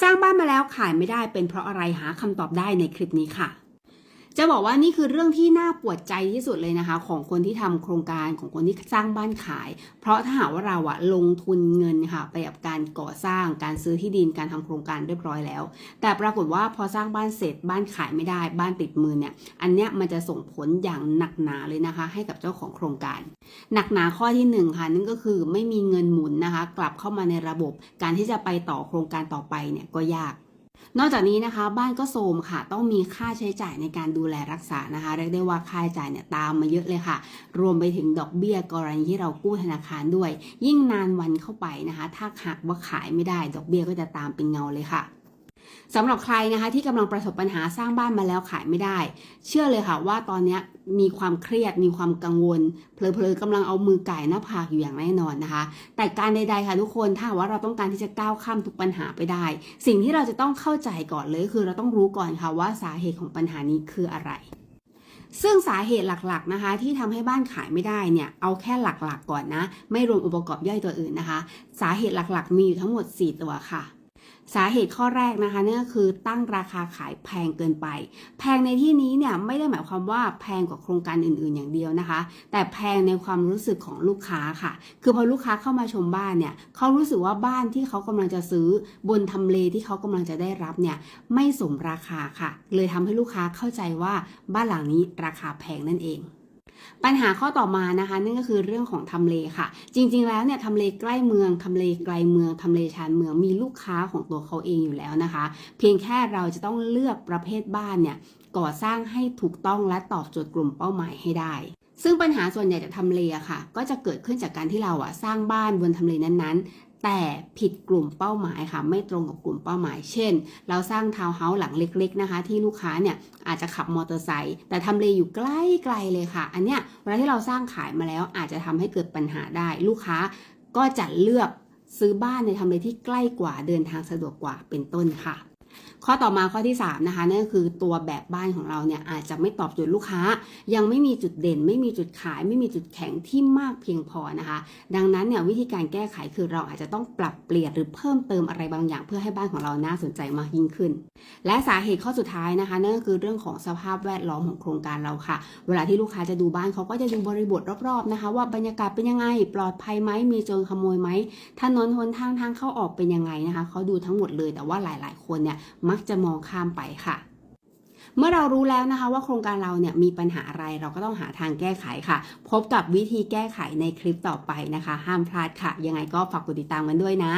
สร้างบ้านมาแล้วขายไม่ได้เป็นเพราะอะไรหาคำตอบได้ในคลิปนี้ค่ะ จะบอกว่านี่คือเรื่องที่น่าปวดใจที่สุดเลยนะคะ ของคนที่ทำโครงการของคนที่สร้างบ้านขาย เพราะถ้าหากว่าเราอะลงทุนเงินค่ะไปกับการก่อสร้างการซื้อที่ดินการทำโครงการเรียบร้อยแล้ว แต่ปรากฏว่าพอสร้างบ้านเสร็จบ้านขายไม่ได้ บ้านติดมือเนี่ยอันเนี้ยมันจะส่งผลอย่างหนักหนาเลยนะคะ ให้กับเจ้าของโครงการ หนักหนาข้อที่หนึ่งค่ะนั่นก็คือไม่มีเงินหมุนนะคะ กลับเข้ามาในระบบการที่จะไปต่อโครงการต่อไปเนี่ยก็ยาก นอกจากนี้นะคะบ้านก็โทมค่ะ ต้องมีค่าใช้จ่ายในการดูแลรักษานะคะ เรียกได้ว่าค่าใช้จ่ายเนี่ยตามมาเยอะเลยค่ะ รวมไปถึงดอกเบี้ยกรณีที่เรากู้ธนาคารด้วย ยิ่งนานวันเข้าไปนะคะ ถ้าหากว่าขายไม่ได้ดอกเบี้ยก็จะตามเป็นเงาเลยค่ะ สำหรับใครนะคะที่กำลังประสบปัญหาสร้างบ้านมาแล้วขายไม่ได้ เชื่อเลยค่ะว่าตอนนี้มีความเครียดมีความกังวล เพลอๆกำลังเอามือไก่หน้าผากอยู่อย่างแน่นอนนะคะ แต่การใดๆค่ะทุกคนถ้าว่าเราต้องการที่จะก้าวข้ามทุกปัญหาไปได้ สิ่งที่เราจะต้องเข้าใจก่อนเลยคือเราต้องรู้ก่อนค่ะว่าสาเหตุของปัญหานี้คืออะไรซึ่งสาเหตุหลักๆนะคะ ที่ทำให้บ้านขายไม่ได้เนี่ยเอาแค่หลักๆก่อนนะ ไม่รวมองค์ประกอบย่อยตัวอื่นนะคะ สาเหตุหลักๆ มีอยู่ทั้งหมด 4 ตัวค่ะ สาเหตุข้อแรกนะคะนั่นก็คือตั้งราคาขายแพงเกินไป แพงในที่นี้เนี่ยไม่ได้หมายความว่าแพงกว่าโครงการอื่นๆอย่างเดียวนะคะ แต่แพงในความรู้สึกของลูกค้าค่ะ คือพอลูกค้าเข้ามาชมบ้านเนี่ยเขารู้สึกว่าบ้านที่เขากำลังจะซื้อบนทำเลที่เขากำลังจะได้รับเนี่ยไม่สมราคาค่ะ เลยทำให้ลูกค้าเข้าใจว่าบ้านหลังนี้ราคาแพงนั่นเอง ปัญหาข้อต่อมานะคะ นั่นก็คือเรื่องของทำเลค่ะ จริง ๆ แล้วเนี่ยทำเลใกล้เมืองทำเลไกลเมืองทำเลชานเมืองมีลูกค้าของตัวเขาเองอยู่แล้วนะคะ เพียงแค่เราจะต้องเลือกประเภทบ้านเนี่ยก่อสร้างให้ถูกต้องและตอบโจทย์กลุ่มเป้าหมายให้ได้ซึ่งปัญหาส่วนใหญ่จากทำเลค่ะ ก็จะเกิดขึ้นจากการที่เราอะสร้างบ้านบนทำเลนั้นๆ แต่ผิดกลุ่มเป้าหมายค่ะ ไม่ตรงกับกลุ่มเป้าหมาย เช่น เราสร้างทาวน์เฮาส์หลังเล็ก ๆนะคะ ที่ลูกค้าเนี่ยอาจจะขับมอเตอร์ไซค์แต่ทำเลอยู่ใกล้ๆเลยค่ะ อันเนี้ยเวลาที่เราสร้างขายมาแล้วอาจจะทำให้เกิดปัญหาได้ ลูกค้าก็จะเลือกซื้อบ้านในทำเลที่ใกล้กว่าเดินทางสะดวกกว่าเป็นต้นค่ะ ข้อต่อมาข้อที่3นะคะนั่นก็คือตัวแบบบ้านของเราเนี่ยอาจจะไม่ตอบโจทย์ลูกค้า ยังไม่มีจุดเด่น ไม่มีจุดขาย ไม่มีจุดแข็งที่มากเพียงพอนะคะ ดังนั้นเนี่ยวิธีการแก้ไขคือเราอาจจะต้องปรับเปลี่ยนหรือเพิ่มเติมอะไรบางอย่าง เพื่อให้บ้านของเราน่าสนใจมากยิ่งขึ้น และสาเหตุข้อสุดท้ายนะคะนั่นก็คือเรื่องของสภาพแวดล้อมของโครงการเราค่ะ เวลาที่ลูกค้าจะดูบ้านเขาก็จะดูบริบทรอบๆนะคะ ว่าบรรยากาศเป็นยังไงปลอดภัยไหมมีโจรขโมยไหมถนนหนทางทางเข้าออกเป็นยังไงนะคะเขาดูทั้งหมดเลยแต่ว่าหลาย ๆ คนเนี่ยมักจะมองข้ามไปค่ะเมื่อเรารู้แล้วนะคะว่าโครงการเราเนี่ยมีปัญหาอะไรเราก็ต้องหาทางแก้ไขค่ะ พบกับวิธีแก้ไขในคลิปต่อไปนะคะ ห้ามพลาดค่ะ ยังไงก็ฝากกดติดตามกันด้วยนะ